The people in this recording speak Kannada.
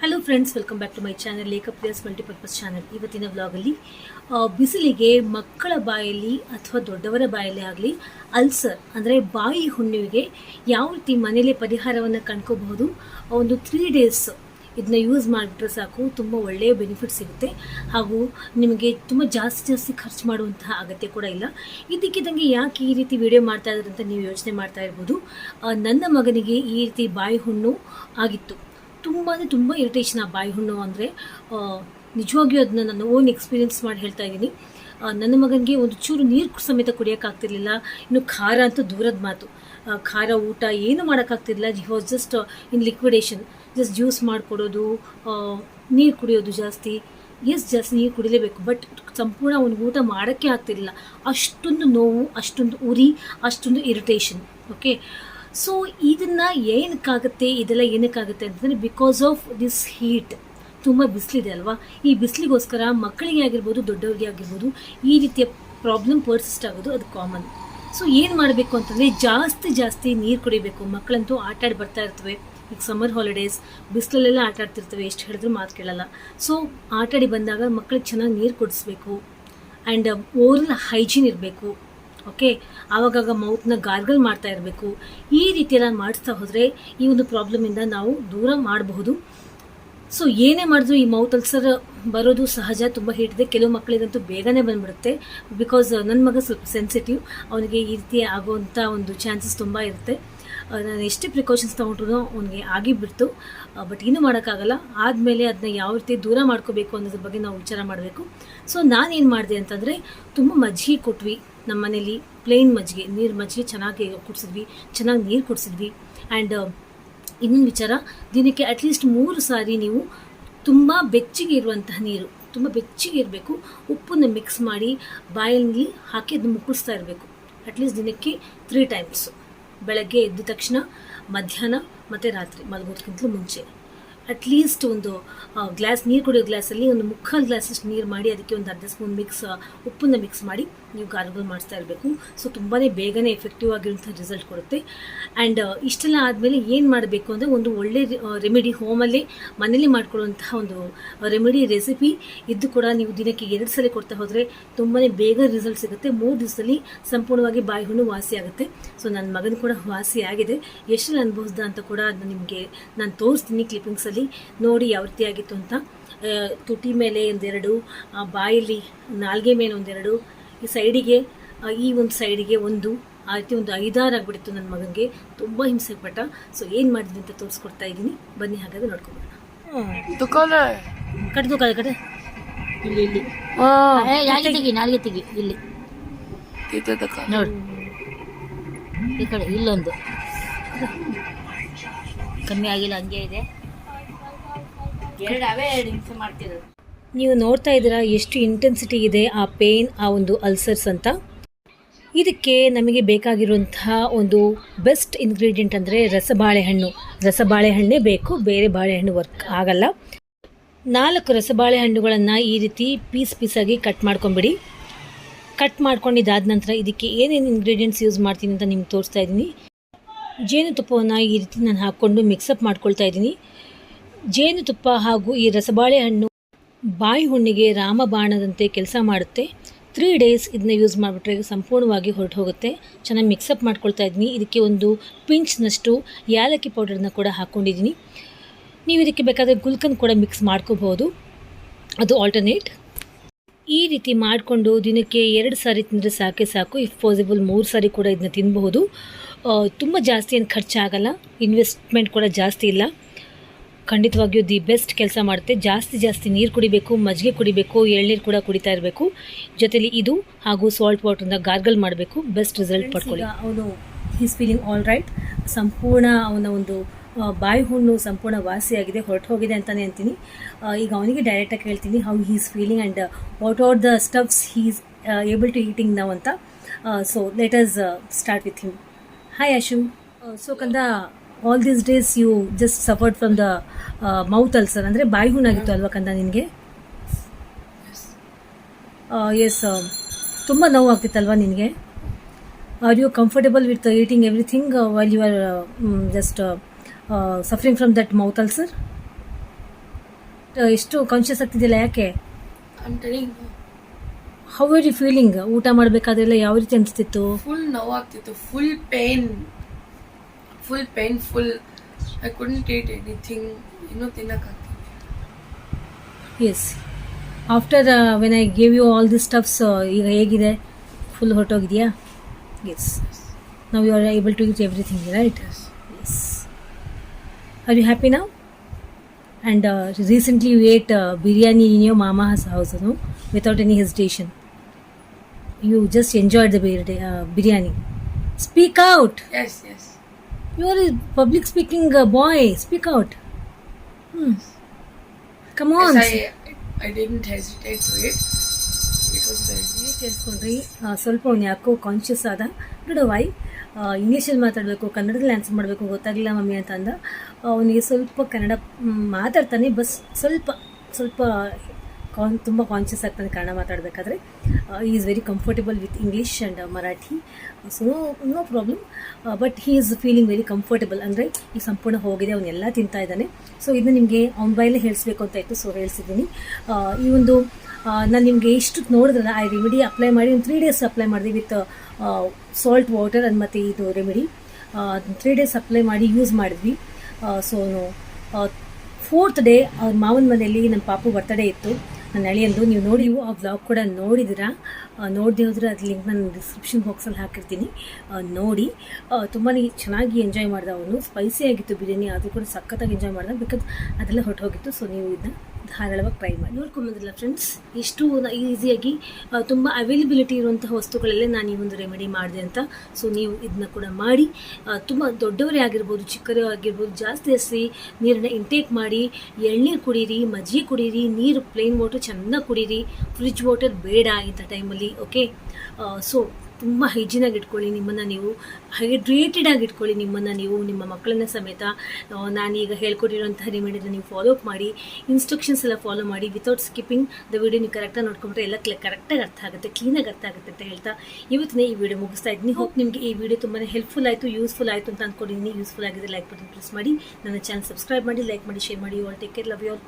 Hello friends welcome back to my channel Lekha plus multipurpose channel ಇವತ್ತಿನ ವ್ಲಾಗಲ್ಲಿ ಬಿಸಿಲಿಗೆ ಮಕ್ಕಳ ಬಾಯಲ್ಲಿ ಅಥವಾ ದೊಡ್ಡವರ ಬಾಯಲ್ಲಿ ಆಗಲಿ, ಅಲ್ಸರ್, ಅಂದರೆ ಬಾಯಿ ಹುಣ್ಣಿಗೆ ಯಾವ ರೀತಿ ಮನೇಲಿ ಪರಿಹಾರವನ್ನು ಕಂಡ್ಕೋಬಹುದು ಒಂದು ತ್ರೀ ಡೇಸ್ ಇದನ್ನ ಯೂಸ್ ಮಾಡಿಬಿಟ್ರೆ ಸಾಕು, ತುಂಬ ಒಳ್ಳೆಯ ಬೆನಿಫಿಟ್ ಸಿಗುತ್ತೆ. ಹಾಗೂ ನಿಮಗೆ ತುಂಬ ಜಾಸ್ತಿ ಜಾಸ್ತಿ ಖರ್ಚು ಮಾಡುವಂತಹ ಅಗತ್ಯ ಕೂಡ ಇಲ್ಲ. ಇದಕ್ಕಿದ್ದಂಗೆ ಯಾಕೆ ಈ ರೀತಿ ವಿಡಿಯೋ ಮಾಡ್ತಾ ಇದ್ದಾರೆ ಅಂತ ನೀವು ಯೋಚನೆ ಮಾಡ್ತಾ ಇರ್ಬೋದು. ನನ್ನ ಮಗನಿಗೆ ಈ ರೀತಿ ಬಾಯಿ ಹುಣ್ಣು ಆಗಿತ್ತು. ತುಂಬ ಅಂದರೆ ತುಂಬ ಇರಿಟೇಷನ್ ಆ ಬಾಯಿ ಹುಣ್ಣು ಅಂದರೆ. ನಿಜವಾಗಿಯೂ ಅದನ್ನ ನಾನು ಓನ್ ಎಕ್ಸ್ಪೀರಿಯೆನ್ಸ್ ಮಾಡಿ ಹೇಳ್ತಾ ಇದ್ದೀನಿ. ನನ್ನ ಮಗನಿಗೆ ಒಂದು ಚೂರು ನೀರು ಸಮೇತ ಕುಡಿಯೋಕ್ಕಾಗ್ತಿರ್ಲಿಲ್ಲ ಇನ್ನು ಖಾರ ಅಂತೂ ದೂರದ ಮಾತು. ಖಾರ, ಊಟ ಏನು ಮಾಡೋಕ್ಕಾಗ್ತಿರ್ಲಿಲ್ಲ he was just in liquidation just juice ಮಾಡಿಕೊಡೋದು ನೀರು ಕುಡಿಯೋದು ಜಾಸ್ತಿ. ಎಸ್ ಜಾಸ್ತಿ ನೀರು ಕುಡಿಲೇಬೇಕು ಬಟ್ ಸಂಪೂರ್ಣ ಅವ್ನಿಗೆ ಊಟ ಮಾಡೋಕ್ಕೆ ಆಗ್ತಿರಲಿಲ್ಲ. ಅಷ್ಟೊಂದು ನೋವು, ಅಷ್ಟೊಂದು ಉರಿ, ಅಷ್ಟೊಂದು ಇರಿಟೇಷನ್ ಓಕೆ ಸೊ ಇದನ್ನ ಏನಕ್ಕಾಗುತ್ತೆ? ಇದೆಲ್ಲ ಏನಕ್ಕಾಗುತ್ತೆ ಅಂತಂದರೆ ಬಿಕಾಸ್ ಆಫ್ ದಿಸ್ ಹೀಟ್ ತುಂಬ ಬಿಸಿಲಿದೆ ಅಲ್ವಾ? ಈ ಬಿಸಿಲಿಗೋಸ್ಕರ ಮಕ್ಕಳಿಗೆ ಆಗಿರ್ಬೋದು, ದೊಡ್ಡವರಿಗೆ ಆಗಿರ್ಬೋದು, ಈ ರೀತಿಯ ಪ್ರಾಬ್ಲಮ್ ಪರ್ಸಿಸ್ಟ್ ಆಗೋದು ಅದು ಕಾಮನ್ ಸೊ ಏನು ಮಾಡಬೇಕು ಅಂತಂದರೆ, ಜಾಸ್ತಿ ಜಾಸ್ತಿ ನೀರು ಕುಡಿಬೇಕು. ಮಕ್ಕಳಂತೂ ಆಟ ಆಡಿ ಬರ್ತಾ ಇರ್ತವೆ. ಈಗ ಸಮ್ಮರ್ ಹಾಲಿಡೇಸ್ ಬಿಸಿಲಲ್ಲೆಲ್ಲ ಆಟ ಆಡ್ತಿರ್ತವೆ. ಎಷ್ಟು ಹೇಳಿದ್ರು ಮಾತು ಕೇಳಲ್ಲ. ಸೊ ಆಟಾಡಿ ಬಂದಾಗ ಮಕ್ಕಳಿಗೆ ಚೆನ್ನಾಗಿ ನೀರು ಕುಡಿಸ್ಬೇಕು. ಆ್ಯಂಡ್ ಓರಲ್ ಹೈಜೀನ್ ಇರಬೇಕು. ಓಕೆ ಆವಾಗಾಗ ಮೌತ್ನ ಗಾರ್ಗಲ್ ಮಾಡ್ತಾ ಇರಬೇಕು. ಈ ರೀತಿಯೆಲ್ಲ ಮಾಡಿಸ್ತಾ ಹೋದರೆ ಈ ಒಂದು ಪ್ರಾಬ್ಲಮಿಂದ ನಾವು ದೂರ ಮಾಡಬಹುದು. ಸೊ ಏನೇ ಮಾಡಿದ್ರು ಈ ಮೌತ್ ಅಲ್ಸರ್ ಬರೋದು ಸಹಜ, ತುಂಬ ಹಿಡಿದೆ ಕೆಲವು ಮಕ್ಕಳಿಗಂತೂ ಬೇಗನೆ ಬಂದ್ಬಿಡುತ್ತೆ. ಬಿಕಾಸ್ ನನ್ನ ಮಗ ಸ್ವಲ್ಪ ಸೆನ್ಸಿಟಿವ್ ಅವನಿಗೆ ಈ ರೀತಿ ಆಗುವಂಥ ಒಂದು ಚಾನ್ಸಸ್ ತುಂಬ ಇರುತ್ತೆ. ನಾನು ಎಷ್ಟೇ ಪ್ರಿಕಾಷನ್ಸ್ ತೊಗೊಂಡ್ರು ಅವನಿಗೆ ಆಗಿಬಿಡ್ತು ಬಟ್ ಇನ್ನೂ ಮಾಡೋಕ್ಕಾಗಲ್ಲ. ಆದಮೇಲೆ ಅದನ್ನ ಯಾವ ರೀತಿ ದೂರ ಮಾಡ್ಕೋಬೇಕು ಅನ್ನೋದ್ರ ಬಗ್ಗೆ ನಾವು ವಿಚಾರ ಮಾಡಬೇಕು. ಸೊ ನಾನೇನು ಮಾಡಿದೆ ಅಂತಂದರೆ, ತುಂಬ ಮಜ್ಜಿಗೆ ಕೊಟ್ವಿ ನಮ್ಮ ಮನೇಲಿ ಪ್ಲೇನ್ ಮಜ್ಜಿಗೆ. ನೀರು ಮಜ್ಜಿಗೆ ಚೆನ್ನಾಗಿ ಕುಡಿಸಿದ್ವಿ. ಚೆನ್ನಾಗಿ ನೀರು ಕುಡಿಸಿದ್ವಿ. ಆ್ಯಂಡ್ ಇನ್ನೊಂದು ವಿಚಾರ, ದಿನಕ್ಕೆ ಅಟ್ಲೀಸ್ಟ್ ಮೂರು ಸಾರಿ ನೀವು ತುಂಬ ಬೆಚ್ಚಗೆ ಇರುವಂತಹ ನೀರು, ತುಂಬ ಬೆಚ್ಚಗೆ ಇರಬೇಕು. ಉಪ್ಪನ್ನು ಮಿಕ್ಸ್ ಮಾಡಿ ಬಾಯಲ್ಲಿ ಹಾಕಿ ಅದನ್ನು ಮುಕ್ಕಳಿಸ್ತಾ ಇರಬೇಕು. ಅಟ್ಲೀಸ್ಟ್ ದಿನಕ್ಕೆ ತ್ರೀ ಟೈಮ್ಸ್ ಬೆಳಗ್ಗೆ ಎದ್ದ ತಕ್ಷಣ, ಮಧ್ಯಾಹ್ನ ಮತ್ತು ರಾತ್ರಿ ಮಲಗೋದಕ್ಕಿಂತಲೂ ಮುಂಚೆ. ಅಟ್ಲೀಸ್ಟ್ ಒಂದು ಗ್ಲಾಸ್ ನೀರು ಕುಡಿಯೋ ಗ್ಲಾಸಲ್ಲಿ ಒಂದು ಮುಕ್ಕಾಲು ಗ್ಲಾಸಷ್ಟು ನೀರು ಮಾಡಿ ಅದಕ್ಕೆ ಒಂದು ಅರ್ಧ ಸ್ಪೂನ್ ಮಿಕ್ಸ್ ಉಪ್ಪನ್ನು ಮಿಕ್ಸ್ ಮಾಡಿ ನೀವು ಗಾರ್ಗಲ್ ಮಾಡಿಸ್ತಾ ಇರಬೇಕು. ಸೊ ತುಂಬಾ ಬೇಗನೆ ಎಫೆಕ್ಟಿವ್ ಆಗಿರುವಂಥ ರಿಸಲ್ಟ್ ಕೊಡುತ್ತೆ. ಆ್ಯಂಡ್ ಇಷ್ಟೆಲ್ಲ ಆದಮೇಲೆ ಏನು ಮಾಡಬೇಕು ಅಂದರೆ ಒಂದು ಒಳ್ಳೆ ರೆಮಿಡಿ ಹೋಮಲ್ಲೇ ಮನೇಲಿ ಮಾಡ್ಕೊಳ್ಳುವಂತಹ ಒಂದು ರೆಮಿಡಿ ರೆಸಿಪಿ ಇದ್ದು ಕೂಡ ನೀವು ದಿನಕ್ಕೆ ಎರಡು ಸಲ ಕೊಡ್ತಾ ಹೋದರೆ ತುಂಬಾ ಬೇಗ ರಿಸಲ್ಟ್ ಸಿಗುತ್ತೆ. ಮೂರು ದಿವಸದಲ್ಲಿ ಸಂಪೂರ್ಣವಾಗಿ ಬಾಯಿ ಹುಣ್ಣು ವಾಸಿ ಆಗುತ್ತೆ. ಸೊ ನನ್ನ ಮಗನ ಕೂಡ ವಾಸಿ ಆಗಿದೆ. ಎಷ್ಟು ಅನುಭವಿಸ್ದ ಅಂತ ಕೂಡ ನಿಮಗೆ ನಾನು ತೋರಿಸ್ತೀನಿ ಕ್ಲಿಪ್ಪಿಂಗ್ಸಲ್ಲಿ ನೋಡಿ ಯಾವ ರೀತಿ ಆಗಿತ್ತು ಅಂತ. ತುಟಿ ಮೇಲೆ ಒಂದೆರಡು ಆ, ಬಾಯಲ್ಲಿ ನಾಲ್ಗೆ ಮೇಲೆ ಒಂದೆರಡು ಈ ಸೈಡಿಗೆ ಈ ಒಂದು ಸೈಡಿಗೆ ಒಂದು ಆ ರೀತಿ ಒಂದು ಐದಾರು ಆಗ್ಬಿಟ್ಟಿತ್ತು ನನ್ನ ಮಗನಿಗೆ. ತುಂಬ ಹಿಂಸೆ ಪಟ್ಟ. ಸೊ ಏನು ಮಾಡಿದ್ವಿ ಅಂತ ತೋರಿಸ್ಕೊಡ್ತಾ ಇದ್ದೀನಿ. ಬನ್ನಿ ಹಾಗಾದ್ರೆ ನೋಡ್ಕೊಬೋಣ ಕಡೆ. ಇಲ್ಲಿ ಇಲ್ಲಿ. ಏ, ನಾಲ್ಗೆ ತೆಗಿ ನಾಲ್ಗೆ ತೆಗಿ ಇಲ್ಲಿ. ಇದೆ ದುಕಾನ್ ನೋಡು. ಈ ಕಡೆ ಇಲ್ಲೊಂದು. ಕಮ್ಮಿ ಆಗಿಲ್ಲ ಹಂಗೆ ಇದೆ. ನೀವು ನೋಡ್ತಾ ಇದ್ದೀರಾ ಎಷ್ಟು ಇಂಟೆನ್ಸಿಟಿ ಇದೆ ಆ ಪೇನ್ ಆ ಒಂದು ಅಲ್ಸರ್ಸ್ ಅಂತ? ಇದಕ್ಕೆ ನಮಗೆ ಬೇಕಾಗಿರುವಂತಹ ಒಂದು ಬೆಸ್ಟ್ ಇಂಗ್ರೀಡಿಯೆಂಟ್ ಅಂದರೆ ರಸಬಾಳೆಹಣ್ಣು. ರಸಬಾಳೆಹಣ್ಣೇ ಬೇಕು, ಬೇರೆ ಬಾಳೆಹಣ್ಣು ವರ್ಕ್ ಆಗಲ್ಲ. ನಾಲ್ಕು ರಸಬಾಳೆಹಣ್ಣುಗಳನ್ನು ಈ ರೀತಿ ಪೀಸ್ ಪೀಸಾಗಿ ಕಟ್ ಮಾಡ್ಕೊಂಬಿಡಿ. ಕಟ್ ಮಾಡ್ಕೊಂಡಿದ್ದಾದ ನಂತರ ಇದಕ್ಕೆ ಏನೇನು ಇಂಗ್ರೀಡಿಯೆಂಟ್ಸ್ ಯೂಸ್ ಮಾಡ್ತೀನಿ ಅಂತ ನಿಮ್ಗೆ ತೋರಿಸ್ತಾ ಇದ್ದೀನಿ. ಜೇನುತುಪ್ಪವನ್ನು ಈ ರೀತಿ ನಾನು ಹಾಕ್ಕೊಂಡು ಮಿಕ್ಸಪ್ ಮಾಡ್ಕೊಳ್ತಾ ಇದ್ದೀನಿ. ಜೇನುತುಪ್ಪ ಹಾಗೂ ಈ ರಸಬಾಳೆ ಹಣ್ಣು ಬಾಯಿ ಹುಣ್ಣಿಗೆ ರಾಮಬಾಣದಂತೆ ಕೆಲಸ ಮಾಡುತ್ತೆ. ತ್ರೀ ಡೇಸ್ ಇದನ್ನ ಯೂಸ್ ಮಾಡಿಬಿಟ್ರೆ ಸಂಪೂರ್ಣವಾಗಿ ಹೊರಟು ಹೋಗುತ್ತೆ ಚೆನ್ನಾಗಿ ಮಿಕ್ಸಪ್ ಮಾಡ್ಕೊಳ್ತಾ ಇದ್ದೀನಿ. ಇದಕ್ಕೆ ಒಂದು ಪಿಂಚ್ನಷ್ಟು ಏಲಕ್ಕಿ ಪೌಡರ್ನ ಕೂಡ ಹಾಕ್ಕೊಂಡಿದ್ದೀನಿ ನೀವು ಇದಕ್ಕೆ ಬೇಕಾದರೆ ಗುಲ್ಕನ್ ಕೂಡ ಮಿಕ್ಸ್ ಮಾಡ್ಕೋಬಹುದು. ಅದು ಆಲ್ಟರ್ನೇಟ್ ಈ ರೀತಿ ಮಾಡಿಕೊಂಡು ದಿನಕ್ಕೆ ಎರಡು ಸಾರಿ ತಿಂದರೆ ಸಾಕೆ ಸಾಕು. ಇಫ್ ಪಾಸಿಬಲ್ ಮೂರು ಸಾರಿ ಕೂಡ ಇದನ್ನ ತಿನ್ನಬಹುದು ತುಂಬ ಜಾಸ್ತಿ ಏನು ಖರ್ಚಾಗಲ್ಲ. ಇನ್ವೆಸ್ಟ್ಮೆಂಟ್ ಕೂಡ ಜಾಸ್ತಿ ಇಲ್ಲ. ಖಂಡಿತವಾಗಿಯೂ ದಿ ಬೆಸ್ಟ್ ಕೆಲಸ ಮಾಡುತ್ತೆ. ಜಾಸ್ತಿ ಜಾಸ್ತಿ ನೀರು ಕುಡಿಬೇಕು ಮಜ್ಜಿಗೆ ಕುಡಿಬೇಕು ಎಳ್ನೀರು ಕೂಡ ಕುಡಿತಾ ಇರಬೇಕು. ಜೊತೆಲಿ ಇದು ಹಾಗೂ ಸಾಲ್ಟ್ ವಾಟರ್ನ ಗಾರ್ಗಲ್ ಮಾಡಬೇಕು. ಬೆಸ್ಟ್ ರಿಸಲ್ಟ್ ಪಡ್ಕೊಳ್ಳಿ. ಅವನು ಈಸ್ ಫೀಲಿಂಗ್ ಆಲ್ ರೈಟ್ ಸಂಪೂರ್ಣ ಅವನ ಒಂದು ಬಾಯಿ ಹುಣ್ಣು ಸಂಪೂರ್ಣ ವಾಸಿಯಾಗಿದೆ ಹೊರಟು ಹೋಗಿದೆ ಅಂತಲೇ ಅಂತೀನಿ ಈಗ ಅವನಿಗೆ ಡೈರೆಕ್ಟಾಗಿ ಹೇಳ್ತೀನಿ how he's feeling and what are the stuffs he's able to eating ನಾವು ಅಂತ. So let us start with him hi Ashu so ಕಂದ all these days you just suffered from the mouth ulcer ಅಂದರೆ ಬಾಯಿ ಹುಣ್ಣಾಗಿತ್ತು ಅಲ್ವಾ ಕಂದ ನಿನಗೆ? ಎಸ್ ತುಂಬ ನೋವು ಆಗ್ತಿತ್ತಲ್ವಾ ನಿನಗೆ are you comfortable with eating everything while you are just suffering from that mouth ulcer ಎಷ್ಟು ಕಾನ್ಷಿಯಸ್ ಆಗ್ತಿದ್ದಿಲ್ಲ ಯಾಕೆ? I'm telling you, how are you feeling ಊಟ ಮಾಡಬೇಕಾದ್ರೆಲ್ಲ ಯಾವ ರೀತಿ ಅನಿಸ್ತಿತ್ತು? Full ನೋವಾಗ್ತಿತ್ತು. Full pain full painful I couldn't eat anything ಇನ್ನೂ ತಿನ್ನಕ್ಕಾಗ್ತಿಲ್ಲ yes after when I gave you all the stuffs ಈಗ ಹೇಗಿದೆ? ಫುಲ್ ಹೊರಟೋಗಿದೆಯಾ? ಎಸ್ ನಾವು you are able to eat everything right Yes. Yes are you happy ನಾವು and recently you ate biryani in your mama's house no without any hesitation you just enjoyed the biryani speak out Yes, yes. You are public speaking boy speak out ಹ್ಞೂ come on Yes, I, I didn't hesitate to it. It was very ನೀವೇ ಕೇಳಿಸ್ಕೊಂಡ್ರಿ ಸ್ವಲ್ಪ ಅವ್ನು ಯಾಕೋ ಕಾನ್ಷಿಯಸ್ ಆದ. ನೋಡು ವೈ ಇಂಗ್ಲೀಷಲ್ಲಿ ಮಾತಾಡಬೇಕು ಕನ್ನಡದಲ್ಲಿ ಆನ್ಸರ್ ಮಾಡಬೇಕು ಗೊತ್ತಾಗಲಿಲ್ಲ ಮಮ್ಮಿ ಅಂತ ಅಂದ. ಅವನಿಗೆ ಸ್ವಲ್ಪ ಕನ್ನಡ ಮಾತಾಡ್ತಾನೆ ಬಸ್ ಸ್ವಲ್ಪ ಸ್ವಲ್ಪ ಕಾನ್ ತುಂಬ ಕಾನ್ಷಿಯಸ್ ಆಗ್ತಾನೆ Kannada ಮಾತಾಡಬೇಕಾದ್ರೆ. Is very comfortable with English and Marathi so no problem but he is feeling very comfortable ಅಂದರೆ ಈ ಸಂಪೂರ್ಣ ಹೋಗಿದೆ ಅವನ್ನೆಲ್ಲ ತಿಂತಾ ಇದ್ದಾನೆ. ಸೊ ಇದನ್ನ ನಿಮಗೆ ಅವ್ನ ಬಾಯಲ್ಲೇ ಹೇಳಿಸ್ಬೇಕು ಅಂತ ಇತ್ತು ಸೊ ಹೇಳ್ಸಿದ್ದೀನಿ. ಆ, ಈ ಒಂದು ನಾನು ನಿಮಗೆ ಇಷ್ಟು ನೋಡಿದ್ರಲ್ಲ ಆ ರೆಮಿಡಿ ಅಪ್ಲೈ ಮಾಡಿ ಒಂದು ತ್ರೀ ಡೇಸ್ ಅಪ್ಲೈ ಮಾಡಿದೆ ವಿತ್ ಸಾಲ್ಟ್ ವಾಟರ್ ಅದು ಮತ್ತು ಇದು ರೆಮಿಡಿ ತ್ರೀ ಡೇಸ್ ಅಪ್ಲೈ ಮಾಡಿ ಯೂಸ್ ಮಾಡಿದ್ವಿ. ಸೊ ಫೋರ್ತ್ ಡೇ ಅವ್ರ ಮಾವನ ಮನೆಯಲ್ಲಿ ನಮ್ಮ ಪಾಪು ಬರ್ತಡೇ ಇತ್ತು. ನನ್ನ ಅಳಿಯಂದು, ನೀವು ನೋಡಿ ನೀವು ಆ ವ್ಲಾಗ್ ಕೂಡ ನೋಡಿದಿರಾ? ನೋಡದೆ ಹೋದ್ರೆ ಅದು ಲಿಂಕ್ ನಾನು ಡಿಸ್ಕ್ರಿಪ್ಷನ್ ಬಾಕ್ಸಲ್ಲಿ ಹಾಕಿರ್ತೀನಿ. ನೋಡಿ. ತುಂಬಾ ಚೆನ್ನಾಗಿ ಎಂಜಾಯ್ ಮಾಡಿದೆ ಅವನು. ಸ್ಪೈಸಿ ಆಗಿತ್ತು ಬಿರಿಯಾನಿ ಅದು ಕೂಡ ಸಖತ್ತಾಗಿ ಎಂಜಾಯ್ ಮಾಡ್ದೆ ಬಿಕಾಸ್ ಅದೆಲ್ಲ ಹೋಗಿತ್ತು ಸೊ ನೀವು ಇದನ್ನ ಧಾರಾಳವಾಗಿ ಟ್ರೈ ಮಾಡಿ ನೋಡ್ಕೊಂಬಂದಿಲ್ಲ ಫ್ರೆಂಡ್ಸ್ ಇಷ್ಟು ಈಸಿಯಾಗಿ ತುಂಬ ಅವೈಲಬಿಲಿಟಿ ಇರುವಂತಹ ವಸ್ತುಗಳಲ್ಲೇ ನಾನು ಈ ಒಂದು ರೆಮಿಡಿ ಮಾಡಿದೆ ಅಂತ. ಸೊ ನೀವು ಇದನ್ನ ಕೂಡ ಮಾಡಿ. ತುಂಬ ದೊಡ್ಡವರೇ ಆಗಿರ್ಬೋದು ಚಿಕ್ಕರೇ ಆಗಿರ್ಬೋದು, ಜಾಸ್ತಿ ಹಸಿ ನೀರನ್ನ ಇಂಟೇಕ್ ಮಾಡಿ, ಎಳ್ನೀರು ಕುಡೀರಿ, ಮಜ್ಜಿಗೆ ಕುಡೀರಿ, ನೀರು ಪ್ಲೇನ್ ವಾಟರ್ ಚೆನ್ನಾಗಿ ಕುಡೀರಿ. ಫ್ರಿಜ್ ವಾಟರ್ ಬೇಡ ಇಂಥ ಟೈಮಲ್ಲಿ ಓಕೆ ಸೊ ತುಂಬ ಹೈಜೀನಾಗಿ ಇಟ್ಕೊಳ್ಳಿ ನಿಮ್ಮನ್ನು ನೀವು ಹೈಡ್ರೇಟೆಡ್ ಆಗಿ ಇಟ್ಕೊಳ್ಳಿ ನಿಮ್ಮನ್ನು ನೀವು, ನಿಮ್ಮ ಮಕ್ಕಳನ್ನ ಸಮೇತ. ನಾನೀಗ ಹೇಳ್ಕೊಟ್ಟಿರೋಂಥ ರೆಮಿಡಿನ ನೀವು ಫಾಲೋ ಅಪ್ ಮಾಡಿ ಇನ್ಸ್ಟ್ರಕ್ಷನ್ಸ್ ಎಲ್ಲ ಫಾಲೋ ಮಾಡಿ ವಿತೌಟ್ ಸ್ಕಿಪ್ಪಿಂಗ್ ದ ವಿಡಿಯೋ ನೀವು ಕರೆಕ್ಟಾಗಿ ನೋಡ್ಕೊಂಡ್ರೆ ಎಲ್ಲ ಕರೆಕ್ಟಾಗಿ ಅರ್ಥ ಆಗುತ್ತೆ ಕ್ಲೀನಾಗಿ ಅರ್ಥ ಆಗುತ್ತೆ ಅಂತ ಹೇಳ್ತಾ ಇವತ್ತಿನ ಈ ವಿಡಿಯೋ ಮುಗಿಸ್ತಾ ಇದ್ದೀನಿ. ಹೋಪ್ ನಿಮಗೆ ಈ ವಿಡಿಯೋ ತುಂಬಾ ಹೆಲ್ಪ್ಫುಲ್ ಆಯಿತು ಯೂಸ್ಫುಲ್ ಆಯಿತು ಅಂತ ಅಂದ್ಕೊಂಡಿದ್ದೀನಿ ಯೂಸ್ಫುಲ್ ಆಗಿದೆ ಲೈಕ್ ಬಟನ್ ಪ್ರೆಸ್ ಮಾಡಿ, ನನ್ನ ಚಾನಲ್ ಸಬ್ಸ್ಕ್ರೈಬ್ ಮಾಡಿ ಲೈಕ್ ಮಾಡಿ ಶೇರ್ ಮಾಡಿ. All take care love you all